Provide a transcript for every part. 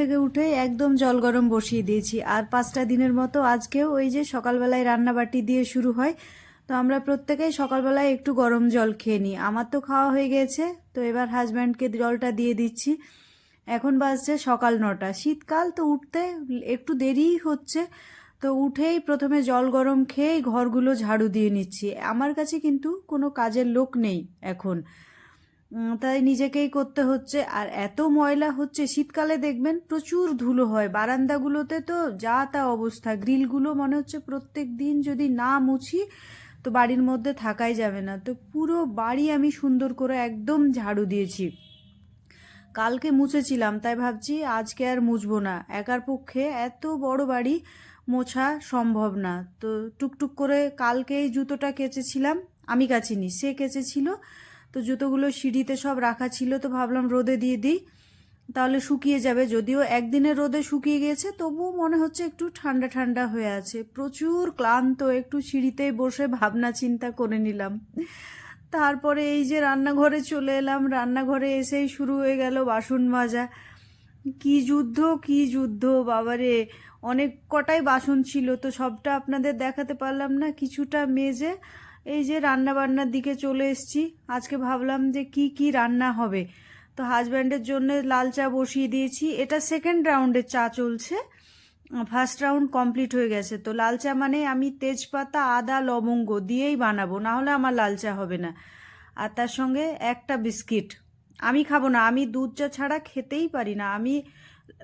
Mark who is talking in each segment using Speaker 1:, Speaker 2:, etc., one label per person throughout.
Speaker 1: থেকে উঠে একদম জল গরম বসিয়ে দিয়েছি। আর পাঁচটা দিনের মতো আজকেও ওই যে সকালবেলায় রান্নাবাটি দিয়ে শুরু হয়। তো আমরা প্রত্যেকেই সকালবেলায় একটু গরম জল খেয়ে নিই। আমার তো খাওয়া হয়ে গেছে, তো এবার হাজব্যান্ডকে জলটা দিয়ে দিচ্ছি। এখন বাজছে সকাল নটা। শীতকাল তো উঠতে একটু দেরিই হচ্ছে, তো উঠেই প্রথমে জল গরম খেয়েই ঘরগুলো ঝাড়ু দিয়ে নিচ্ছি। আমার কাছে কিন্তু কোনো কাজের লোক নেই এখন। তাই নিজেকেই করতে হচ্ছে। আর এত ময়লা হচ্ছে, শীতকালে দেখবেন প্রচুর ধুলো হয়। বারান্দাগুলোতে তো যা তা অবস্থা। গ্রিলগুলো মনে হচ্ছে প্রত্যেক দিন যদি না মুছি, তো বাড়ির মধ্যে থাকাই যাবে না। তো পুরো বাড়ি আমি সুন্দর করে একদম ঝাড়ু দিয়েছি। কালকে মুছেছিলাম, তাই ভাবছি আজকে আর মুছবো না। একার পক্ষে এত বড় বাড়ি মোছা সম্ভব না। তো টুকটুক করে কালকেই জুতোটা কেচেছিলাম, আমি কাচিনি, সে কেচেছিল। তো জুতোগুলো সিঁড়িতে সব রাখা ছিল, তো ভাবলাম রোদে দিয়ে দিই। তাহলে শুকিয়ে যাবে। যদিও একদিনের রোদে শুকিয়ে গেছে, তবুও মনে হচ্ছে একটু ঠান্ডা ঠান্ডা হয়ে আছে। প্রচুর ক্লান্ত, একটু সিঁড়িতেই বসে ভাবনা চিন্তা করে নিলাম। তারপরে এই যে রান্নাঘরে চলে এলাম। রান্নাঘরে এসেই শুরু হয়ে গেল বাসন মাজা। কি যুদ্ধ কি যুদ্ধ, বাবারে! অনেক কটাই বাসন ছিল, তো সবটা আপনাদের দেখাতে পারলাম না। কিছুটা মেজে এই যে রান্না বান্নার দিকে চলে এসেছি। আজকে ভাবলাম যে কি কি রান্না হবে। তো হাজব্যান্ডের জন্য লাল চা বসিয়ে দিয়েছি। এটা সেকেন্ড রাউন্ডের চা চলছে। ফার্স্ট রাউন্ড কমপ্লিট হয়ে গেছে। তো লাল চা মানে আমি তেজপাতা, আদা, লবঙ্গ দিয়েই বানাবো। না হলে আমার লাল চা হবে না। আর তার সঙ্গে একটা বিস্কিট। আমি খাব না। আমি দুধ চা ছাড়া খেতেই পারি না। আমি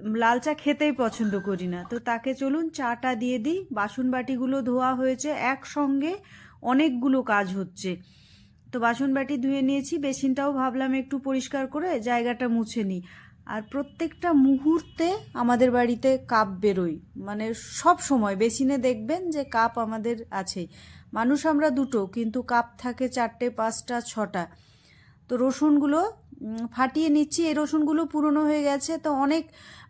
Speaker 1: লাল চা খেতেই পছন্দ করি না। তো তাকে চলুন চাটা দিয়ে দিই। বাসন বাটিগুলো ধোয়া হয়েছে একসঙ্গে। অনেকগুলো কাজ হচ্ছে। তো বাসন বাটি ধুয়ে নিয়েছি, বেসিনটাও ভাবলাম একটু পরিষ্কার করে জায়গাটা মুছে নিই। আর প্রত্যেকটা মুহূর্তে আমাদের বাড়িতে কাপ বেরোয়। মানে সব সময় বেসিনে দেখবেন যে কাপ আমাদের আছেই মানুষ আমরা দুটো, কিন্তু কাপ থাকে চারটে, পাঁচটা, ছটা। তো রসুনগুলো ফাটিয়ে নিচ্ছি। এই রসুনগুলো পুরনো হয়ে গেছে, তো অনেক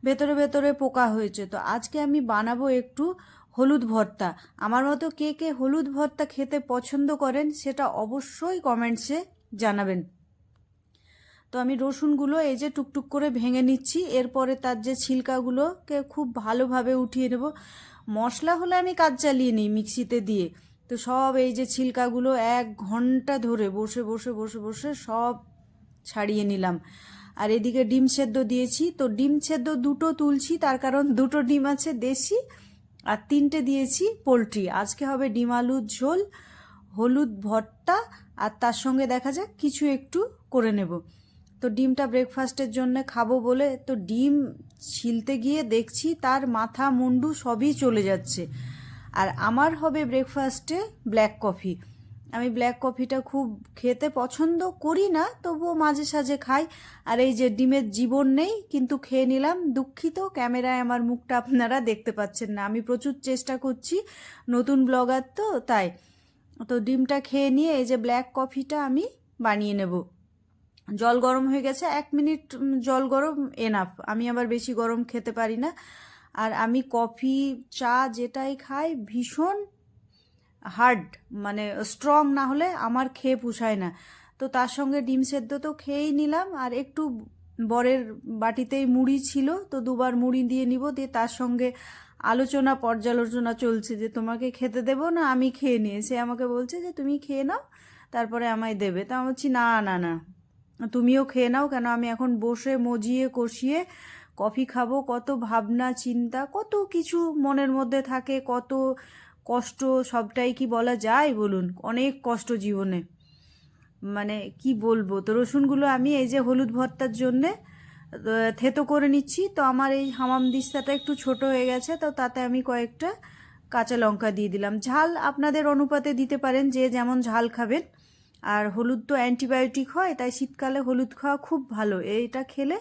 Speaker 1: ভেতরে ভেতরে পোকা হয়েছে। তো আজকে আমি বানাবো একটু হলুদ ভর্তা। আমার মতো কে কে হলুদ ভর্তা খেতে পছন্দ করেন সেটা অবশ্যই কমেন্টসে জানাবেন। তো আমি রসুনগুলো এই যে টুকটুক করে ভেঙে নিচ্ছি, এরপরে তার যে ছিলকাগুলোকে খুব ভালোভাবে উঠিয়ে নেব। মশলা হলে আমি কাজ চালিয়ে নিই মিক্সিতে দিয়ে। তো সব এই যে ছিলকাগুলো এক ঘণ্টা ধরে বসে বসে বসে বসে সব ছাড়িয়ে নিলাম। আর এদিকে ডিম সেদ্ধ দিয়েছি। তো ডিম সেদ্ধ দুটো তুলছি, তার কারণ দুটো ডিম আছে দেশি। আর তিনটে দিয়েছি পোলট্রি। আজকে হবে ডিম, আলুর ঝোল, হলুদ ভর্তা, আর তার সঙ্গে দেখা যাক কিছু একটু করে নেব। তো ডিমটা ব্রেকফাস্টের জন্য খাব বলে তো ডিম ছিলতে গিয়ে দেখছি তার মাথা, মুন্ডু সবই চলে যাচ্ছে। আর আমার হবে ব্রেকফাস্টে ব্ল্যাক কফি আমি ব্ল্যাক কফিটা খুব খেতে পছন্দ করি না, তবুও মাঝে সাঝে খাই। আর এই যে ডিমের জীবন নেই, কিন্তু খেয়ে নিলাম। দুঃখিত, ক্যামেরায় আমার মুখটা আপনারা দেখতে পাচ্ছেন না। আমি প্রচুর চেষ্টা করছি, নতুন ব্লগার তো, তাই। তো ডিমটা খেয়ে নিয়ে এই যে ব্ল্যাক কফিটা আমি বানিয়ে নেব। জল গরম হয়ে গেছে, এক মিনিট জল গরম এনাফ আমি আবার বেশি গরম খেতে পারি না। আর আমি কফি চা যেটাই খাই, ভীষণ হার্ড মানে স্ট্রং না হলে আমার খেয়ে পুষায় না। তো তার সঙ্গে ডিম সেদ্ধ তো খেয়েই নিলাম, আর একটু বরের বাটিতেই মুড়ি ছিল, তো দুবার মুড়ি দিয়ে নিব, দিয়ে তার সঙ্গে আলোচনা, পর্যালোচনা চলছে যে তোমাকে খেতে দেবো না, আমি খেয়ে নিয়ে সে আমাকে বলছে যে তুমি খেয়ে নাও, তারপরে আমায় দেবে। তা আমি বলছি, না না না, তুমিও খেয়ে নাও, কেন আমি এখন বসে মজিয়ে কষিয়ে কফি খাব, কত ভাবনা, চিন্তা, কত কিছু মনের মধ্যে থাকে, কত কষ্ট সবটাই কি বলা যায় বলুন? অনেক কষ্ট জীবনে। মানে কি বলব? তো রসুনগুলো আমি এই যে হলুদ ভর্তার জন্যে থেতো করে নিচ্ছি। তো আমার এই হামাম দিস্তাটা একটু ছোট হয়ে গেছে, তো তাতে আমি কয়েকটা কাঁচা লঙ্কা দিয়ে দিলাম। ঝাল আপনাদের অনুপাতে দিতে পারেন, যে যেমন ঝাল খাবেন। আর হলুদ তো অ্যান্টিবায়োটিক হয়, তাই শীতকালে হলুদ খাওয়া খুব ভালো। এইটা খেলে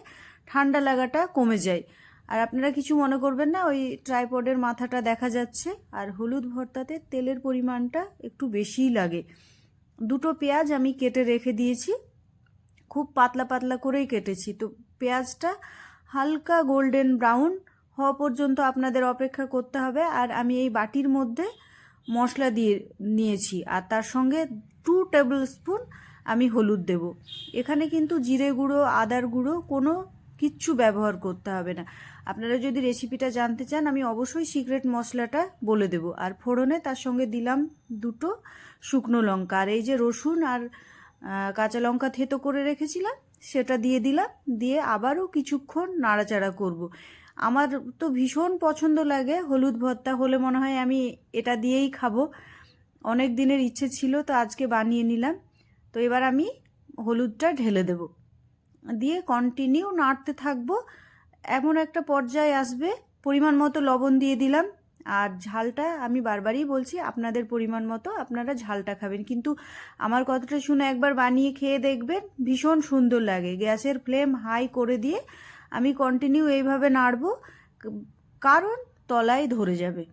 Speaker 1: ঠান্ডা লাগাটা কমে যায়। আর আপনারা কিছু মনে করবেন না, ওই ট্রাইপডের মাথাটা দেখা যাচ্ছে আর হলুদ ভর্তাতে তেলের পরিমাণটা একটু বেশিই লাগে। দুটো পেঁয়াজ আমি কেটে রেখে দিয়েছি, খুব পাতলা পাতলা করেই কেটেছি। তো পেঁয়াজটা হালকা গোল্ডেন ব্রাউন হওয়া পর্যন্ত আপনাদের অপেক্ষা করতে হবে আর আমি এই বাটির মধ্যে মশলা দিয়ে নিয়েছি আর তার সঙ্গে টু টেবিল স্পুন আমি হলুদ দেব। এখানে কিন্তু জিরে গুঁড়ো, আদার গুঁড়ো কোনো কিচ্ছু ব্যবহার করতে হবে না। আপনারা যদি রেসিপিটা জানতে চান, আমি অবশ্যই সিক্রেট মশলাটা বলে দেব। আর ফোড়নে তার সঙ্গে দিলাম দুটো শুকনো লঙ্কা। আর এই যে রসুন আর কাঁচা লঙ্কা থেতো করে রেখেছিলাম, সেটা দিয়ে দিলাম। দিয়ে আবারও কিছুক্ষণ নাড়াচাড়া করব। আমার তো ভীষণ পছন্দ লাগে। হলুদ ভর্তা হলে মনে হয় আমি এটা দিয়েই খাব। অনেক দিনের ইচ্ছে ছিল, তো আজকে বানিয়ে নিলাম। তো এবার আমি হলুদটা ঢেলে দেব। দিয়ে কন্টিনিউ নাড়তে থাকব। এমন একটা পর্যায়ে আসবে, পরিমাণ মতো লবণ দিয়ে দিলাম। আর ঝালটা আমি বারবারই বলছি, আপনাদের পরিমাণ মতো আপনারা ঝালটা খাবেন। কিন্তু আমার কথাটা শুনে একবার বানিয়ে খেয়ে দেখবেন, ভীষণ সুন্দর লাগে। গ্যাসের ফ্লেম হাই করে দিয়ে আমি কন্টিনিউ এইভাবে নাড়বো, কারণ তলায় ধরে যাবে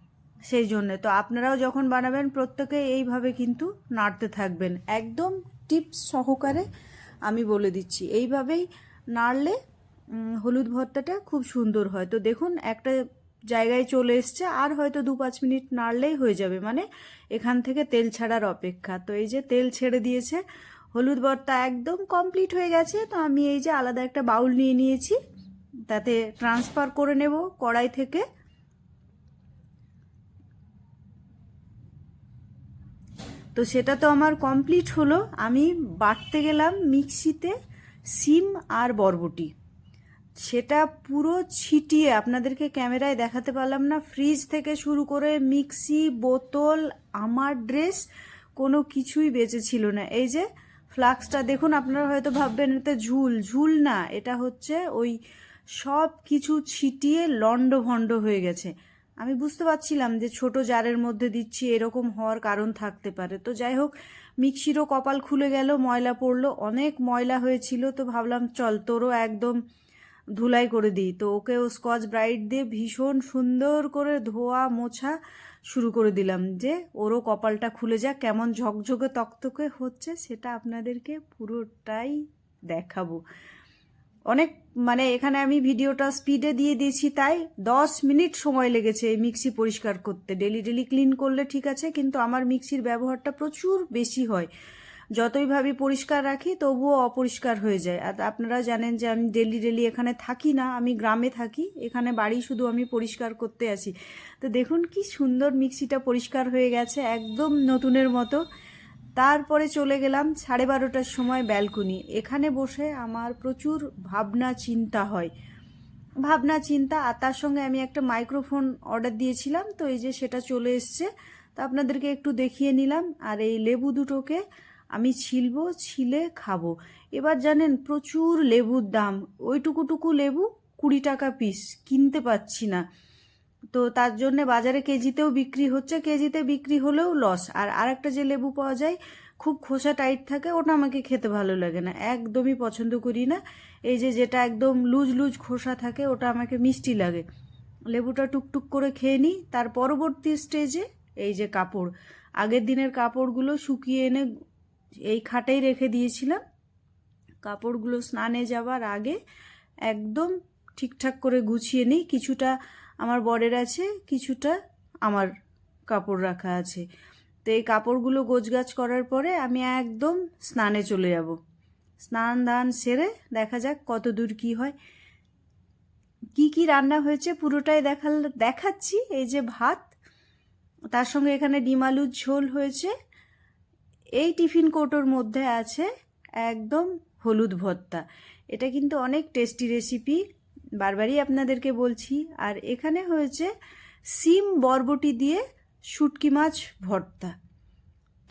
Speaker 1: সেই জন্যে। তো আপনারাও যখন বানাবেন, প্রত্যেকে এইভাবে কিন্তু নাড়তে থাকবেন। একদম টিপস সহকারে আমি বলে দিচ্ছি। এইভাবেই নাড়লে হলুদ ভর্তাটা খুব সুন্দর হয়। তো দেখুন, একটা জায়গায় চলে এসছে, আর হয়তো দু পাঁচ মিনিট নাড়লেই হয়ে যাবে। মানে এখান থেকে তেল ছাড়ার অপেক্ষা। তো এই যে তেল ছেড়ে দিয়েছে, হলুদ ভর্তা একদম কমপ্লিট হয়ে গেছে। তো আমি এই যে আলাদা একটা বাউল নিয়ে নিয়েছি, তাতে ট্রান্সফার করে নেব কড়াই থেকে। তো সেটা তো আমার কমপ্লিট হলো। আমি বাটতে গেলাম মিক্সিতে সিম আর বরবটি। সেটা পুরো ছিটিয়ে আপনাদেরকে ক্যামেরায় দেখাতে পারলাম না। ফ্রিজ থেকে শুরু করে মিক্সি, বোতল, আমার ড্রেস কোনো কিছুই বেঁচে ছিল না। এই যে ফ্লাক্সটা দেখুন, আপনারা হয়তো ভাববেন এতে ঝুল। ঝুল না, এটা হচ্ছে ওই সব কিছু ছিটিয়ে লন্ড ভন্ড হয়ে গেছে। আমি বুঝতে পারছিলাম যে ছোট জারের মধ্যে দিচ্ছি এরকম হওয়ার কারণ থাকতে পারে। তো যাই হোক, মিক্সিরও কপাল খুলে গেল, ময়লা পড়ল, অনেক ময়লা হয়েছিল, তো ভাবলাম চল তোরও একদম ধুলাই করে দিই। তো ওকে ও স্কচ ব্রাইট দিয়ে ভীষণ সুন্দর করে ধোয়া মোছা শুরু করে দিলাম যে ওরও কপালটা খুলে যাক, কেমন ঝকঝকে তকতকে হচ্ছে সেটা আপনাদেরকে পুরোটাই দেখাবো। অনেক মানে এখানে আমি ভিডিওটা স্পিডে দিয়ে দিয়েছি, তাই দশ মিনিট সময় লেগেছে এই মিক্সি পরিষ্কার করতে। ডেলি ডেলি ক্লিন করলে ঠিক আছে, কিন্তু আমার মিক্সির ব্যবহারটা প্রচুর বেশি হয়। যতই ভাবি পরিষ্কার রাখি, তবুও অপরিষ্কার হয়ে যায়। আর আপনারা জানেন যে আমি ডেলি ডেলি এখানে থাকি না, আমি গ্রামে থাকি, এখানে বাড়ি শুধু আমি পরিষ্কার করতে আসি। তো দেখুন কি সুন্দর মিক্সিটা পরিষ্কার হয়ে গেছে, একদম নতুনের মতো। তারপরে চলে গেলাম সাড়ে বারোটার সময় ব্যালকনি। এখানে বসে আমার প্রচুর ভাবনা চিন্তা হয়। ভাবনা চিন্তা, আর তার সঙ্গে আমি একটা মাইক্রোফোন অর্ডার দিয়েছিলাম, তো এই যে সেটা চলে এসছে। তো আপনাদেরকে একটু দেখিয়ে নিলাম, আর এই লেবু দুটোকে আমি ছিলবো, ছিলে খাব। এবার জানেন, প্রচুর লেবুর দাম। ওইটুকুটুকু লেবু কুড়ি টাকা পিস কিনতে পাচ্ছি না। তো তার জন্য বাজারে কেজিতেও বিক্রি হচ্ছে, কেজিতে বিক্রি হলেও লস আর আরেকটা যে লেবু পাওয়া যায়, খুব খোসা টাইট থাকে, ওটা আমাকে খেতে ভালো লাগে না। একদমই পছন্দ করি না। এই যে যেটা একদম লুজ লুজ খোসা থাকে, ওটা আমাকে মিষ্টি লাগে। লেবুটা টুকটুক করে খেয়ে নিই। তার পরবর্তী স্টেজে এই যে কাপড়। আগের দিনের কাপড়গুলো শুকিয়ে এনে এই খাটেই রেখে দিয়েছিলাম। কাপড়গুলো স্নানে যাওয়ার আগে একদম ঠিকঠাক করে গুছিয়ে নিই। কিছুটা আমার বরের আছে, কিছুটা আমার কাপড় রাখা আছে। তো এই কাপড়গুলো গোছগাছ করার পরে আমি একদম স্নানে চলে যাব। স্নান দান সেরে দেখা যাক কত দূর কী হয়। কি কি রান্না হয়েছে পুরোটাই দেখাল, দেখাচ্ছি। এই যে ভাত, তার সঙ্গে এখানে ডিম আলুর ঝোল হয়েছে। এই টিফিন কোটোর মধ্যে আছে একদম হলুদ ভর্তা। এটা কিন্তু অনেক টেস্টি রেসিপি। বারবারই আপনাদেরকে বলছি, আর এখানে হয়েছে সিম বরবটি দিয়ে শুটকি মাছ ভর্তা।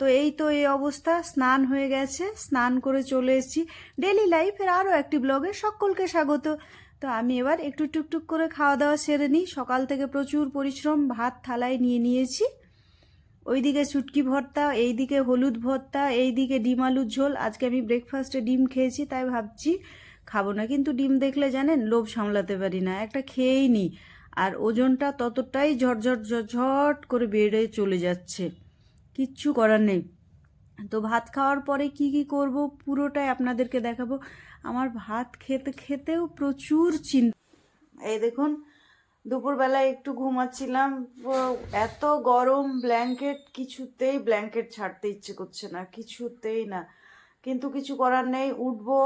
Speaker 1: তো এই তো এই অবস্থা, স্নান হয়ে গেছে, স্নান করে চলে এসেছি। ডেলি লাইফের আরও একটি ব্লগে সকলকে স্বাগত। তো আমি এবার একটু টুকটুক করে খাওয়া দাওয়া সেরে নিই। সকাল থেকে প্রচুর পরিশ্রম, ভাত থালায় নিয়ে নিয়েছি। ওইদিকে শুটকি ভর্তা, এইদিকে হলুদ ভর্তা, এইদিকে ডিম আলুর ঝোল। আজকে আমি ব্রেকফাস্টে ডিম খেয়েছি, তাই ভাবছি খাব না। কিন্তু ডিম দেখলে জানেন, লোভ সামলাতে পারি না। একটা খেয়েই নিই আর ওজনটা ততটাই ঝটঝট ঝটঝট করে বেড়ে চলে যাচ্ছে। কিচ্ছু করার নেই। তো ভাত খাওয়ার পরে কি কি করব? পুরোটাই আপনাদেরকে দেখাবো। আমার ভাত খেতে, খেতেও প্রচুর চিন্তা এই দেখুন, দুপুরবেলায় একটু ঘুমাচ্ছিলাম। এত গরম ব্ল্যাঙ্কেট, কিছুতেই ব্ল্যাঙ্কেট ছাড়তে ইচ্ছে করছে না, কিছুতেই না। কিন্তু কিছু করার নেই। উঠবো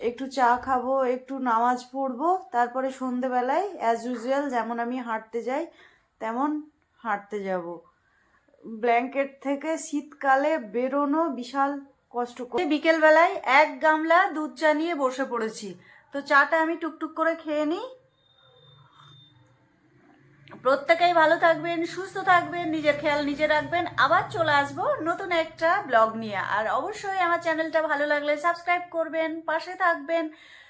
Speaker 1: একটু চা খাব, একটু নামাজ পড়ব, তারপরে সন্ধেবেলায় অ্যাজ ইউজুয়াল যেমন আমি হাঁটতে যাই, তেমন হাঁটতে যাব। ব্ল্যাঙ্কেট থেকে শীতকালে বেরোনো বিশাল কষ্ট করে বিকেলবেলায় এক গামলা দুধ চা নিয়ে বসে পড়েছি। তো চাটা আমি টুকটুক করে খেয়ে নিই প্রত্যেকেই ভালো থাকবেন, সুস্থ থাকবেন, নিজের খেয়াল নিজে রাখবেন। আবার চলে আসব নতুন একটা ব্লগ নিয়ে। আর অবশ্যই আমার চ্যানেলটা ভালো লাগলে সাবস্ক্রাইব করবেন, পাশে থাকবেন।